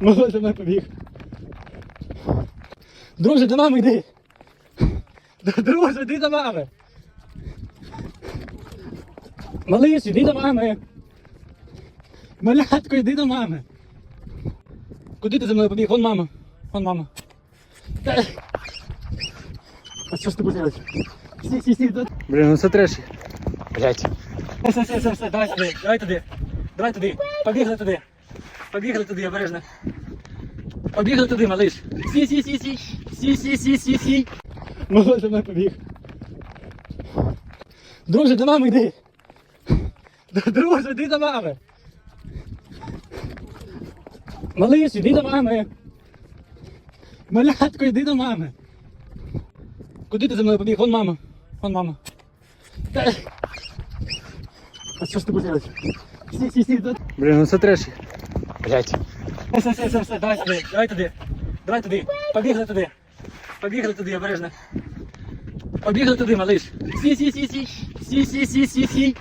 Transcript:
Малий за мною побіг. Друже, до мами йди. Друже, йди до мами. Малиш, йди до мами. Малятко, йди до мами. Куди ти за мною побіг? Вон мама. Вон мама. А що ж ти будеш? Сі, сі, сі, тут. Блін, ну це треші. Блять. Все, все, все, все, давай туди, давай туди. Давай туди. Побігли туди. Побігли туди, обережно. Побігли туди, малиш. Сі, сі, сі, сі. Сі, сі, сі, сі, сі. Малий за мною побіг. Друже, до мами йди. Друже, йди до мами. Малиш, йди до мами. Малятко, йди до мами. Куди ти за мною побіг? Вон мама. Вон мама. Та- А що ж ти будеш? Сі, сі, сі, тут. Блін, ну це треші. Блять. Все, все, все, все, давай туди, давай туди. Давай туди. Побігли туди. Побігли туди, обережно. Побігли туди, малиш. Сі, сі, сі, сі. Сі, сі, сі, сі, сі.